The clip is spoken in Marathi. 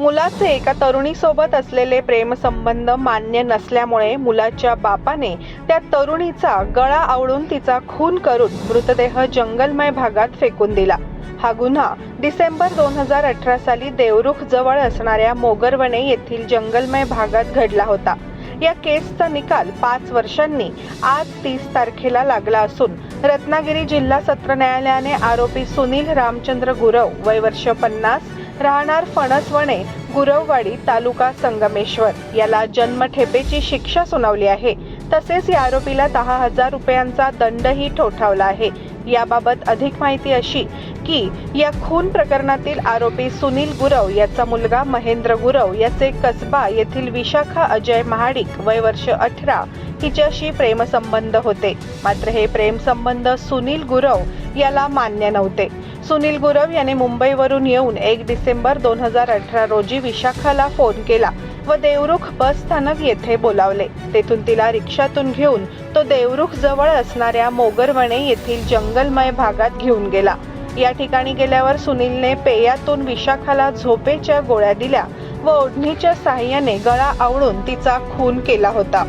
मुलाचे एका तरुणीसोबत असलेले प्रेमसंबंध मान्य नसल्यामुळे मुलाच्या बापाने त्या तरुणीचा गळा आवळून तिचा खून करून मृतदेह जंगलमय भागात फेकून दिला. हा गुन्हा डिसेंबर दोन हजार अठरा साली देवरुख जवळ असणाऱ्या मोगरवणे येथील जंगलमय भागात घडला होता. या केसचा निकाल पाच वर्षांनी आज तीस तारखेला लागला असून रत्नागिरी जिल्हा सत्र न्यायालयाने आरोपी सुनील रामचंद्र गुरव वय वर्ष पन्नास राहणार फणसवणे गुरववाडी तालुका संगमेश्वर. याला जन्मठेपेची शिक्षा सुनावली आहे. तसेच या आरोपीला दहा हजार रुपयांचा दंडही ठोठावला आहे. याबाबत अधिक माहिती अशी की या खून प्रकरणातील आरोपी सुनील गुरव याचा मुलगा महेंद्र गुरव याचे कसबा येथील विशाखा अजय महाडिक वय वर्ष अठरा हिच्याशी प्रेमसंबंध होते. मात्र हे प्रेमसंबंध सुनील गुरव याला मान्य नव्हते. सुनील गुरव याने मुंबईवरून येऊन एक डिसेंबर दोन हजार अठरा रोजी विशाखाला फोन केला व देवरुख बस स्थानक येथे बोलावले. तेथून तिला रिक्षातून घेऊन तो देवरुख जवळ असणाऱ्या मोगरवणे येथील जंगलमय भागात घेऊन गेला. या ठिकाणी गेल्यावर सुनीलने पेयातून विशाखाला झोपेच्या गोळ्या दिल्या व ओढणीच्या साह्याने गळा आवळून तिचा खून केला होता.